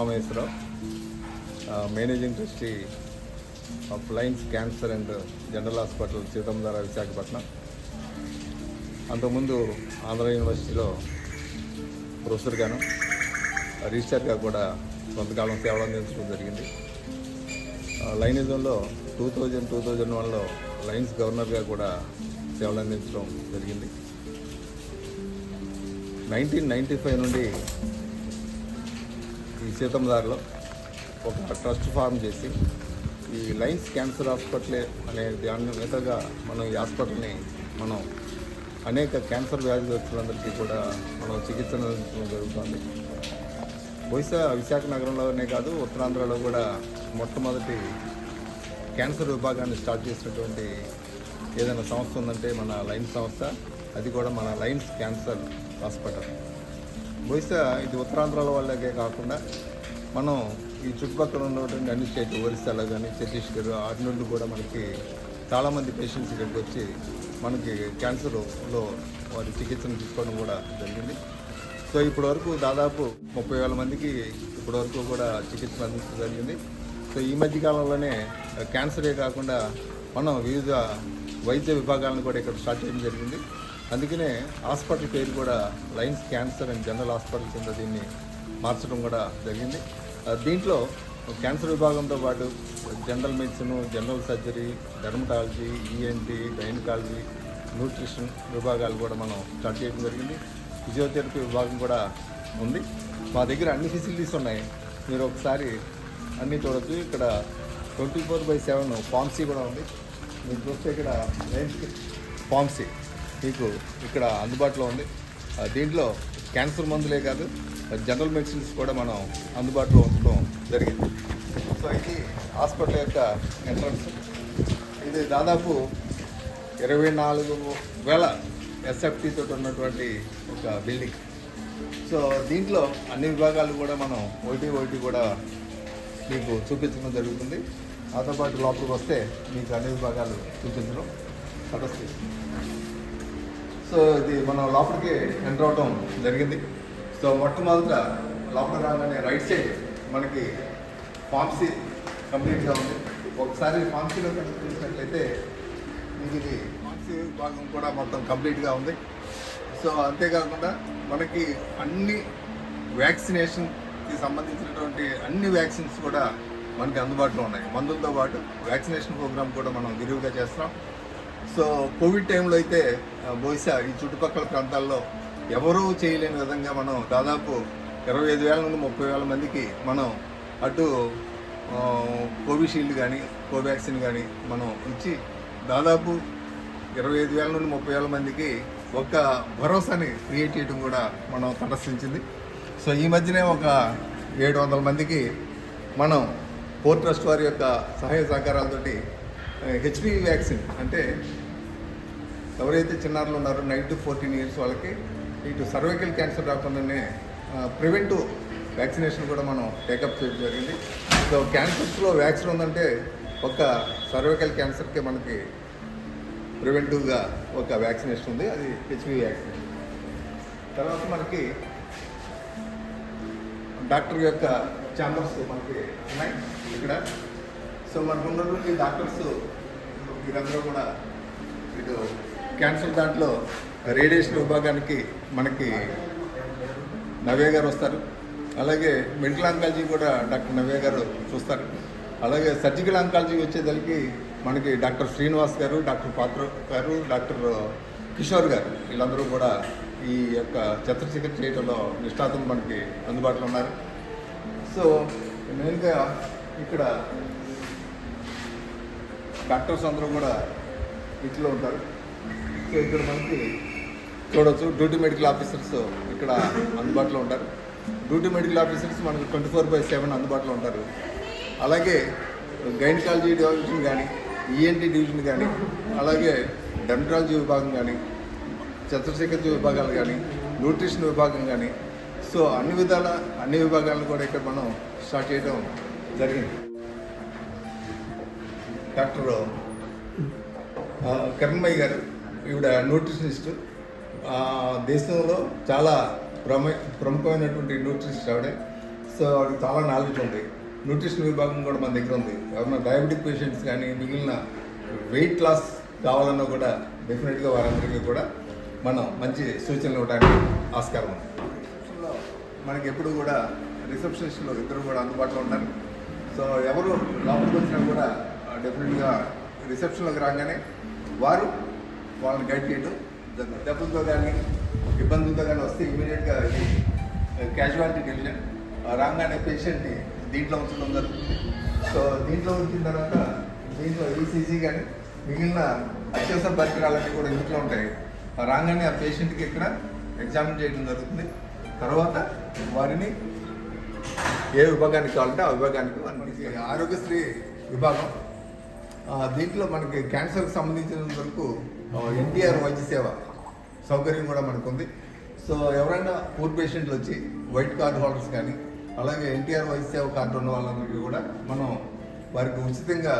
Umamaheswararao managing trustee of lions cancer and general hospital Seethammadhara Visakhapatnam. అంతకుముందు ఆంధ్ర యూనివర్సిటీలో ప్రొఫెసర్గాను రిజిస్టర్గా కూడా కొంతకాలం సేవలు అందించడం జరిగింది. లైనిజంలో టూ థౌజండ్ టూ థౌజండ్ వన్లో లైన్స్ గవర్నర్గా కూడా సేవలు అందించడం జరిగింది. నైన్టీన్ నైంటీ ఫైవ్ నుండి ఈ సీతందారిలో ఒక ట్రస్ట్ ఫామ్ చేసి ఈ లైన్స్ క్యాన్సర్ హాస్పిటలే అనే దాని మీదగా మనం ఈ హాస్పిటల్ని మనం అనేక క్యాన్సర్ వ్యాధిగ్రస్తులందరికీ కూడా మనం చికిత్స అందించడం జరుగుతుంది. బహుశా విశాఖ నగరంలోనే కాదు ఉత్తరాంధ్రలో కూడా మొట్టమొదటి క్యాన్సర్ విభాగాన్ని స్టార్ట్ చేసినటువంటి ఏదైనా సంస్థ ఉందంటే మన లైన్స్ సంస్థ. అది కూడా మన లైన్స్ క్యాన్సర్ హాస్పిటల్. బహుశా ఇది ఉత్తరాంధ్రాల వాళ్ళకే కాకుండా మనం ఈ చుట్టుపక్కల ఉన్నటువంటి అన్ని స్టేట్ ఒరిస్సాలో కానీ ఛత్తీస్గఢ్ వాటి నుండి కూడా మనకి చాలామంది పేషెంట్స్ ఇక్కడికి వచ్చి మనకి క్యాన్సర్లో వారి చికిత్సను తీసుకోవడం కూడా జరిగింది. సో ఇప్పటి వరకు దాదాపు ముప్పై వేల మందికి ఇప్పటి వరకు కూడా చికిత్స అందించడం జరిగింది. సో ఈ మధ్య కాలంలోనే క్యాన్సరే కాకుండా మనం వివిధ వైద్య విభాగాలను కూడా ఇక్కడ స్టార్ట్ చేయడం జరిగింది. అందుకనే హాస్పిటల్ పేరు కూడా lions cancer and general hospital కింద దీన్ని మార్చడం కూడా జరిగింది. దీంట్లో క్యాన్సర్ విభాగంతో పాటు general medicine general surgery dermatology ENT gynaecology nutrition విభాగాలు కూడా మనం స్టార్ట్ చేయడం జరిగింది. ఫిజియోథెరపీ విభాగం కూడా ఉంది. మా దగ్గర అన్ని ఫెసిలిటీస్ ఉన్నాయి. మీరు ఒకసారి అన్నీ చూడొచ్చు. ఇక్కడ twenty four by seven pharmacy కూడా ఉంది. మీరు చూస్తే ఇక్కడ ఫార్మసీ. మీకు ఇక్కడ అందుబాటులో ఉంది. దీంట్లో క్యాన్సర్ మందులే కాదు జనరల్ మెడిసిన్స్ కూడా మనం అందుబాటులో ఉంచడం జరిగింది. సో ఇది హాస్పిటల్ యొక్క ఎంట్రన్స్. ఇది దాదాపు ఇరవై నాలుగు వేల ఎస్ఎఫ్టీతో ఉన్నటువంటి ఒక బిల్డింగ్. సో దీంట్లో అన్ని విభాగాలు కూడా మనం ఒకటి ఒకటి కూడా మీకు చూపించడం జరుగుతుంది. నాతో పాటు లోపలికి వస్తే మీకు అన్ని విభాగాలు చూపించడం సదస్సు సో ఇది మనం లోపలికి ఎంటర్ అవడం జరిగింది. సో మొట్టమొదట లోపల రాగానే రైట్ సైడ్ మనకి ఫార్మసీ కంప్లీట్గా ఉంది. ఒకసారి ఫార్మసీలో చూసినట్లయితే మీకు ఇది ఫార్మసీ భాగం కూడా మొత్తం కంప్లీట్గా ఉంది. సో అంతేకాకుండా మనకి అన్ని వ్యాక్సినేషన్కి సంబంధించినటువంటి అన్ని వ్యాక్సిన్స్ కూడా మనకి అందుబాటులో ఉన్నాయి. మందులతో పాటు వ్యాక్సినేషన్ ప్రోగ్రామ్ కూడా మనం విరివిగా చేస్తాం సో కోవిడ్ టైంలో అయితే బహుశా ఈ చుట్టుపక్కల ప్రాంతాల్లో ఎవరూ చేయలేని విధంగా మనం దాదాపు ఇరవై ఐదు వేల నుండి ముప్పై వేల మందికి మనం అటు కోవిషీల్డ్ కానీ కోవాక్సిన్ కానీ మనం ఇచ్చి దాదాపు ఇరవై ఐదు వేల నుండి ముప్పై వేల మందికి ఒక భరోసాని క్రియేట్ చేయడం కూడా మనం తటస్థించింది సో ఈ మధ్యనే ఒక ఏడు వందల మందికి మనం పోర్ట్ ట్రస్ట్ వారి యొక్క సహాయ సహకారాలతోటి హెచ్పివి వ్యాక్సిన్ అంటే ఎవరైతే చిన్నారులు ఉన్నారో నైన్ టు ఫోర్టీన్ ఇయర్స్ వాళ్ళకి ఇటు సర్వైకల్ క్యాన్సర్ రాకుండానే ప్రివెంటివ్ వ్యాక్సినేషన్ కూడా మనం టేకప్ చేయడం జరిగింది. సో క్యాన్సర్స్లో వ్యాక్సిన్ ఉందంటే ఒక సర్వైకల్ క్యాన్సర్కి మనకి ప్రివెంటివ్గా ఒక వ్యాక్సినేషన్ ఉంది. అది హెచ్పి వ్యాక్సిన్ తర్వాత మనకి డాక్టర్ యొక్క ఛాంబర్స్ మనకి ఉన్నాయి. ఇక్కడ సో మనకు ఉన్నటువంటి డాక్టర్స్ వీరందరూ కూడా ఇటు క్యాన్సర్ దాంట్లో రేడియేషన్ విభాగానికి మనకి నవ్య గారు వస్తారు. అలాగే మెడికల్ అంకాలజీ కూడా డాక్టర్ నవ్య గారు చూస్తారు. అలాగే సర్జికల్ అంకాలజీ వచ్చేదానికి మనకి డాక్టర్ శ్రీనివాస్ గారు డాక్టర్ పాత్ర గారు డాక్టర్ కిషోర్ గారు వీళ్ళందరూ కూడా ఈ యొక్క చిత్రచికిత్స చేయడంలో నిష్ణాతం మనకి అందుబాటులో ఉన్నారు. సో మెయిన్గా ఇక్కడ డాక్టర్స్ అందరూ కూడా ఇంట్లో ఉంటారు. సో ఇక్కడ మనకి చూడవచ్చు డ్యూటీ మెడికల్ ఆఫీసర్స్ ఇక్కడ అందుబాటులో ఉంటారు. డ్యూటీ మెడికల్ ఆఫీసర్స్ మనకు ట్వంటీ ఫోర్ బై సెవెన్ అందుబాటులో ఉంటారు. అలాగే గైనకాలజీ డివిజన్ కానీ ఈఎన్టీ డివిజన్ కానీ అలాగే డెంట్రాలజీ విభాగం కానీ చిత్రచికిత్స విభాగాలు కానీ న్యూట్రిషన్ విభాగం కానీ. సో అన్ని విధాల అన్ని విభాగాలను కూడా ఇక్కడ మనం స్టార్ట్ చేయడం జరిగింది. డాక్టర్ ఆ, కిరణ్మయ్య గారు ఈవిడ న్యూట్రిషనిస్ట్ దేశంలో చాలా ప్రమ ప్రముఖమైనటువంటి న్యూట్రిషనిస్ట్ ఆవిడే. సో సో చాలా నాలెడ్జ్ ఉంది. న్యూట్రిషన్ విభాగం కూడా మన దగ్గర ఉంది. ఎవరైనా డయాబెటిక్ పేషెంట్స్ కానీ మిగిలిన వెయిట్ లాస్ కావాలన్నా కూడా డెఫినెట్గా వారందరికీ కూడా మనం మంచి సూచనలు ఇవ్వడానికి ఆస్కారం ఉంది. మనకి ఎప్పుడు కూడా రిసెప్షనిస్ట్లో ఇద్దరు కూడా అందుబాటులో ఉంటారు సో ఎవరు లోపలికి వచ్చినా కూడా డెఫినెట్గా రిసెప్షన్లోకి రాగానే వారు వాళ్ళని గైడ్ చేయడం డబ్బులతో కానీ ఇబ్బందులతో కానీ వస్తే ఇమీడియట్గా క్యాజువాలిటీ డివిజన్ రాగానే పేషెంట్ని దీంట్లో ఉంచడం జరుగుతుంది. సో దీంట్లో ఉంచిన తర్వాత దీంట్లో ఈసీజీ కానీ మిగిలిన అత్యవసర పరికరాలన్నీ కూడా ఇంట్లో ఉంటాయి. ఆ రాగానే ఆ పేషెంట్కి ఇక్కడ ఎగ్జామిన్ చేయడం జరుగుతుంది. తర్వాత వారిని ఏ విభాగానికి కావాలంటే ఆ విభాగానికి మనకి ఆరోగ్యశ్రీ విభాగం దీంట్లో మనకి క్యాన్సర్కి సంబంధించినంత వరకు ఎన్టీఆర్ వైద్య సేవ సౌకర్యం కూడా మనకు ఉంది సో ఎవరైనా పూర్ పేషెంట్లు వచ్చి వైట్ కార్డ్ హోల్డర్స్ కానీ అలాగే ఎన్టీఆర్ వైద్య సేవ కార్డు ఉన్న వాళ్ళందరికీ కూడా మనం వారికి ఉచితంగా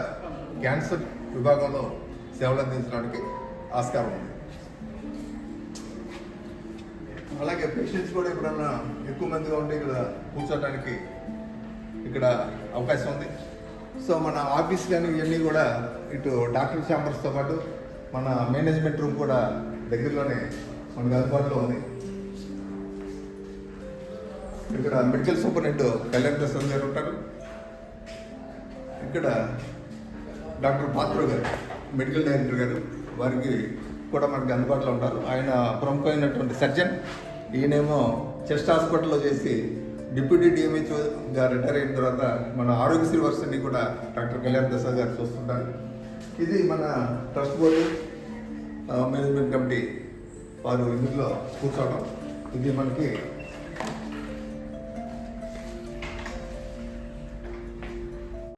క్యాన్సర్ విభాగంలో సేవలు అందించడానికి ఆస్కారం ఉంది. అలాగే పేషెంట్స్ కూడా ఎప్పుడన్నా ఎక్కువ మందిగా ఉంటే ఇక్కడ కూర్చోడానికి ఇక్కడ అవకాశం ఉంది. సో మన ఆఫీస్ కానీ ఇవన్నీ కూడా ఇటు డాక్టర్ ఛాంబర్స్తో పాటు మన మేనేజ్మెంట్ రూమ్ కూడా దగ్గరలోనే మనకు అందుబాటులో ఉంది. ఇక్కడ మెడికల్ సూపరింటెండెంట్ కళ్యాణ్ ప్రసాద్ గారు ఉంటారు. ఇక్కడ డాక్టర్ పాత్ర గారు మెడికల్ డైరెక్టర్ గారు వారికి కూడా మనకి అందుబాటులో ఉంటారు. ఆయన ప్రముఖమైనటువంటి సర్జన్ ఈయనేమో చెస్ట్ హాస్పిటల్లో చేసి డిప్యూటీ డిఎంహెచ్ఓగా రిటైర్ అయిన తర్వాత మన ఆరోగ్యశ్రీ వర్సిటీ కూడా డాక్టర్ కళ్యాణ్ ప్రసాద్ గారు చూస్తుంటారు. ఇది మన ట్రస్ట్ బోర్డు మేనేజ్మెంట్ కమిటీ వారు ఇందులో కూర్చోవడం. ఇది మనకి